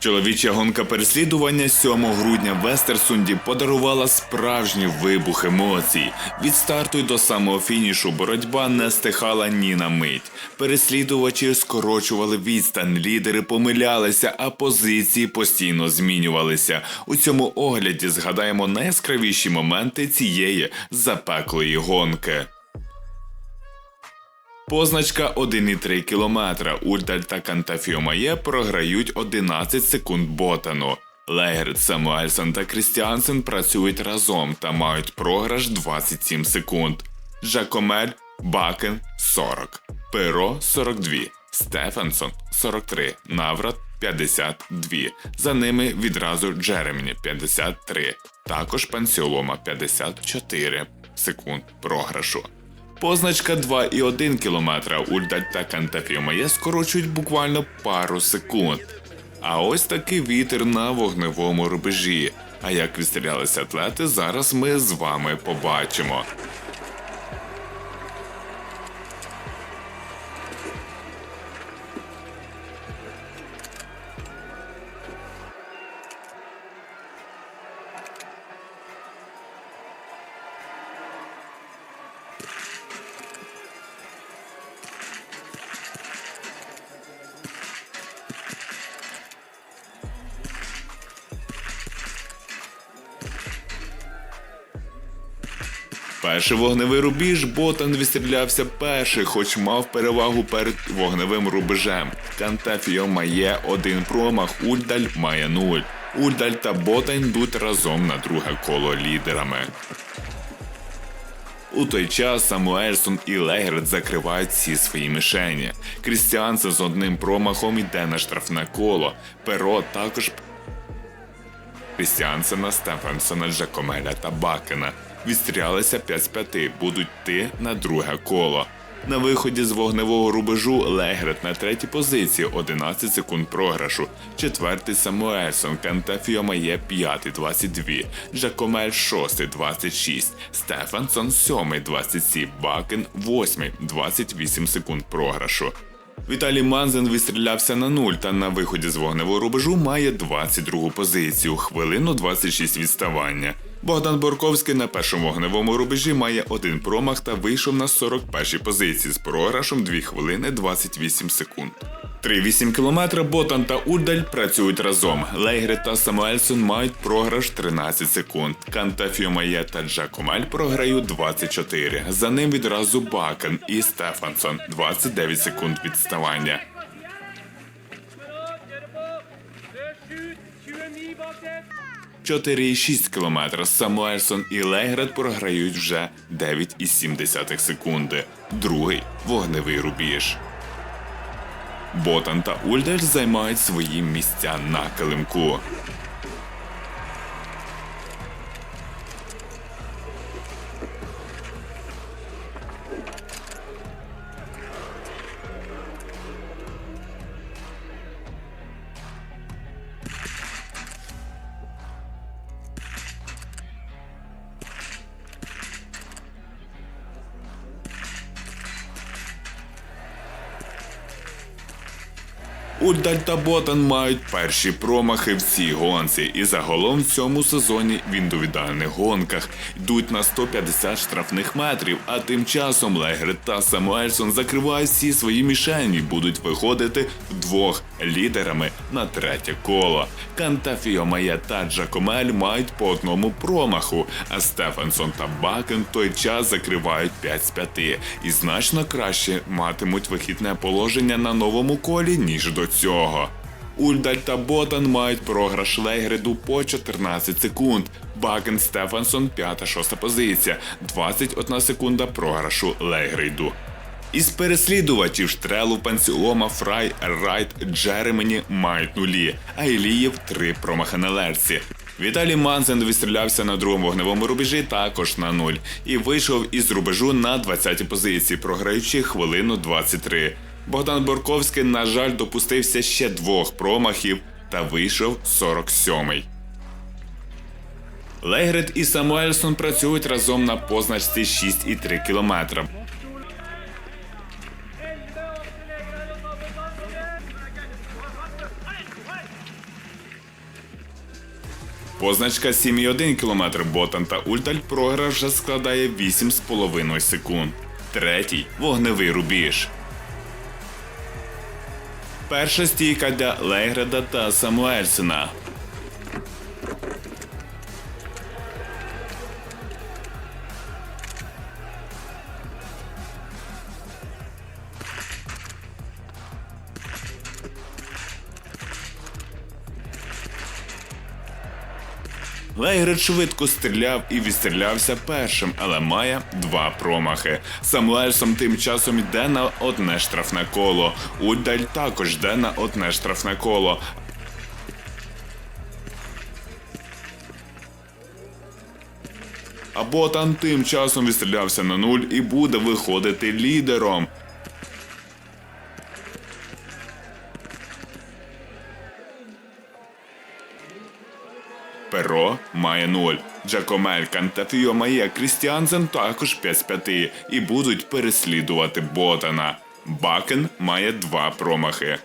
Чоловіча гонка переслідування 7 грудня в Естерсунді подарувала справжній вибух емоцій. Від старту й до самого фінішу боротьба не стихала ні на мить. Переслідувачі скорочували відстань, лідери помилялися, а позиції постійно змінювалися. У цьому огляді згадаємо найяскравіші моменти цієї запеклої гонки. Позначка 1,3 кілометра. Ульталь та Кантафіомає програють 11 секунд Ботану. Легерт, Самуельсон та Крістіансен працюють разом та мають програш 27 секунд. Жакомель, Бакен 40, Перо 42, Стефансон 43, Наврат 52. За ними відразу Джеремні 53. Також Пансіолома 54 секунд програшу. Позначка 2,1 км Ульдаль та Кантафіомає скорочують буквально пару секунд. А ось такий вітер на вогневому рубежі. А як відстрілялися атлети, зараз ми з вами побачимо. Перший вогневий рубіж Ботан відстрілявся перший, хоч мав перевагу перед вогневим рубежем. Кантафіо має один промах, Ульдаль має нуль. Ульдаль та Ботан йдуть разом на друге коло лідерами. У той час Самуельсон і Легерт закривають всі свої мішені. Крістіансен з одним промахом йде на штрафне коло. Перо також Крістіансена, Стефансона, Джакомеля та Бакена. Відстрілялися 5 з 5, будуть йти на друге коло. На виході з вогневого рубежу Легрет на третій позиції 11 секунд програшу. Четвертий Самуельсон, Кантафіо має п'ятий 22, Джакомель шостий 26, Стефансон сьомий 27, Бакен восьмий 28 секунд програшу. Віталій Манзен відстрілявся на нуль та на виході з вогневого рубежу має 22 позицію, хвилину 26 відставання. Богдан Борковський на першому вогневому рубежі має один промах та вийшов на 41 позиції з програшем 2 хвилини 28 секунд. 3,8 кілометра Ботан та Удаль працюють разом. Лейгрет та Самуельсон мають програш 13 секунд. Кантафіомає та Джакомаль програють 24. За ним відразу Бакен і Стефансон 29 секунд відставання. 4,6 км Самуельсон і Лейград програють вже 9,7 секунди. Другий вогневий рубіж. Ботан та Ульдаль займають свої місця на килимку. Ульдаль та Ботан мають перші промахи в цій гонці, і загалом в цьому сезоні в індивідуальних гонках йдуть на 150 штрафних метрів. А тим часом Легрет та Самуельсон закривають всі свої мішені, будуть виходити вдвох лідерами на третє коло. Кантафіо Має та Джакомель мають по одному промаху, а Стефансон та Бакен той час закривають 5 з 5 і значно краще матимуть вихідне положення на новому колі, ніж до цього. Ульдаль та Ботан мають програш Лейгреду по 14 секунд. Бакен Стефансон 5-6 позиція, 21 секунда програшу Лейгрейду. Із переслідувачів Штрелу, Пансіома, Фрай, Райт, Джеремені мають нулі, а Ілієв три промахи на лерці. Віталій Манзен відстрілявся на другому вогневому рубежі також на нуль і вийшов із рубежу на 20-й позиції, програючи хвилину 23. Богдан Борковський, на жаль, допустився ще двох промахів та вийшов 47-й. Легрет і Самуельсон працюють разом на позначці 6,3 кілометра. Позначка 7,1 км Ботан та Ульталь програш вже складає 8,5 секунд. Третій вогневий рубіж. Перша стійка для Лейгреда та Самуельсена. Лейгред швидко стріляв і відстрілявся першим, але має два промахи. Сам Самуельсон тим часом йде на одне штрафне коло. Ульдаль також йде на одне штрафне коло. А Ботан тим часом відстрілявся на нуль і буде виходити лідером. Має 0. Джакомель, Кантафіо Має, Крістіансен також 5 з 5 і будуть переслідувати Ботана. Бакен має 2 промахи.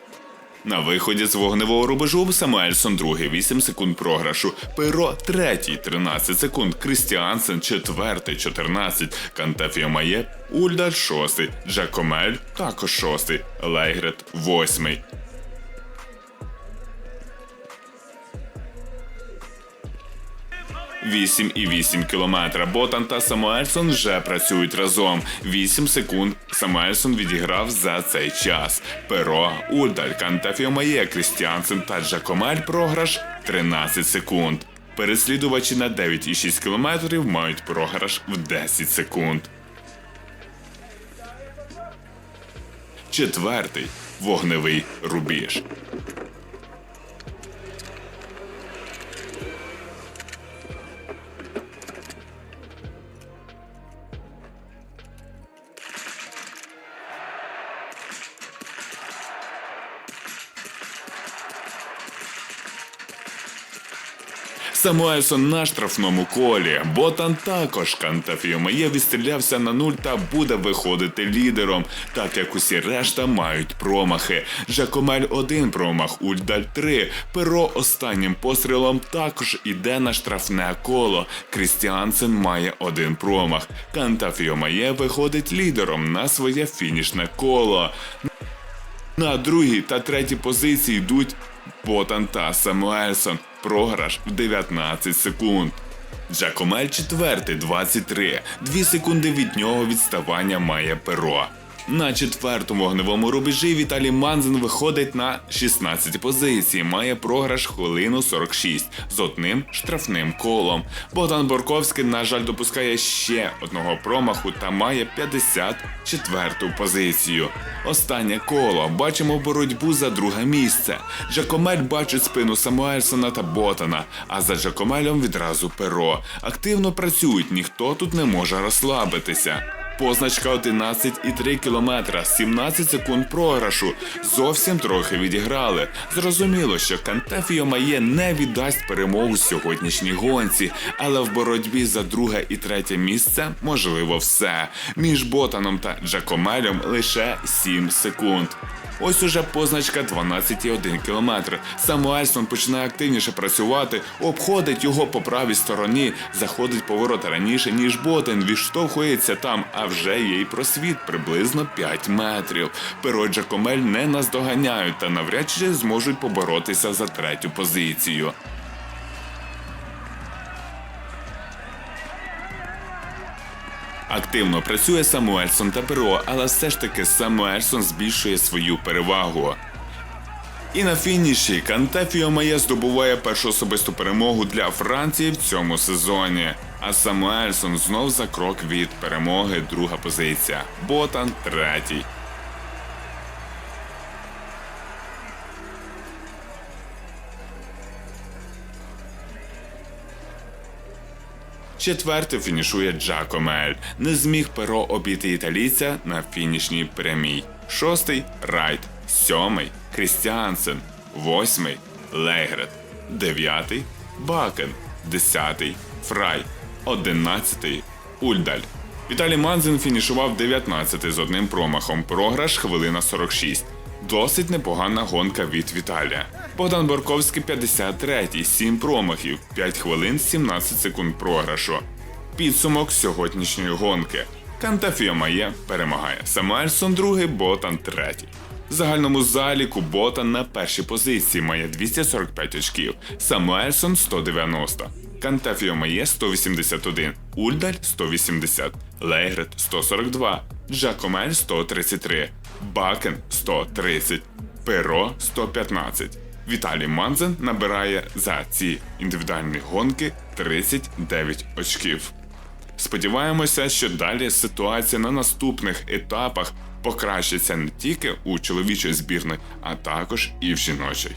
На виході з вогневого рубежу Самуельсон другий 8 секунд програшу. Перо третій 13 секунд. Крістіансен четвертий 14. Кантафіо Має, Ульдар шостий. Джакомель також шостий. Лейгрет восьмий. Вісім і 8 кілометра. Ботан та Самуельсон вже працюють разом. 8 секунд Самуельсон відіграв за цей час. Перо, Ульдаль, Кантафіомає, Крістіансен та Джакомель програш 13 секунд. Переслідувачі на 9,6 кілометрів мають програш в 10 секунд. Четвертий вогневий рубіж. Самуельсон на штрафному колі. Ботан також Кантафіомає відстрілявся на нуль та буде виходити лідером, так як усі решта мають промахи. Жакомель один промах, Ульдаль 3. Перо останнім пострілом також іде на штрафне коло. Крістіансен має один промах. Кантафіомає виходить лідером на своє фінішне коло. На другій та третій позиції йдуть Ботан та Самуельсон. Програш в 19 секунд. Джакомель четвертий 23. Дві секунди від нього відставання має перо. На четвертому вогневому рубежі Віталій Манзен виходить на 16 позиції, має програш хвилину 46 з одним штрафним колом. Богдан Борковський, на жаль, допускає ще одного промаху та має 54 позицію. Останнє коло. Бачимо боротьбу за друге місце. Джакомель бачить спину Самуельсона та Ботана, а за Джакомелем відразу перо. Активно працюють, ніхто тут не може розслабитися. Позначка 11,3 кілометра, 17 секунд програшу. Зовсім трохи відіграли. Зрозуміло, що Кантефіо Має не віддасть перемогу сьогоднішній гонці, але в боротьбі за друге і третє місце можливо все. Між Ботаном та Джакомелем лише 7 секунд. Ось уже позначка 12,1 км. Самуельсон починає активніше працювати, обходить його по правій стороні, заходить поворот раніше, ніж Ботен, відштовхується там, а вже є й просвіт приблизно 5 метрів. Перо Джакомель не наздоганяють та навряд чи зможуть поборотися за третю позицію. Активно працює Самуельсон та Перо, але все ж таки Самуельсон збільшує свою перевагу. І на фініші Кантефіо Має здобуває першу особисту перемогу для Франції в цьому сезоні. А Самуельсон знов за крок від перемоги друга позиція. Ботан третій. Четвертий фінішує Джакомель. Не зміг перо обійти італійця на фінішній прямій. Шостий Райт. Сьомий Крістіансен. Восьмий Лейгрет. Дев'ятий Бакен. Десятий Фрай. Одинадцятий Ульдаль. Віталій Манзин фінішував 19 з одним промахом. Програш хвилина 46. Досить непогана гонка від Віталія. Богдан Борковський 53-й, 7 промахів, 5 хвилин 17 секунд програшу. Підсумок сьогоднішньої гонки. Кантафіо Має перемагає. Самуельсон другий, Ботан третій. В загальному заліку Ботан на першій позиції має 245 очків, Самуельсон 190, Кантафіо Має 181, Ульдаль 180, Лейгрет 142, Джакомель 133, Бакен 130, Перо 115. Віталій Манзен набирає за ці індивідуальні гонки 39 очків. Сподіваємося, що далі ситуація на наступних етапах покращиться не тільки у чоловічої збірної, а також і в жіночій.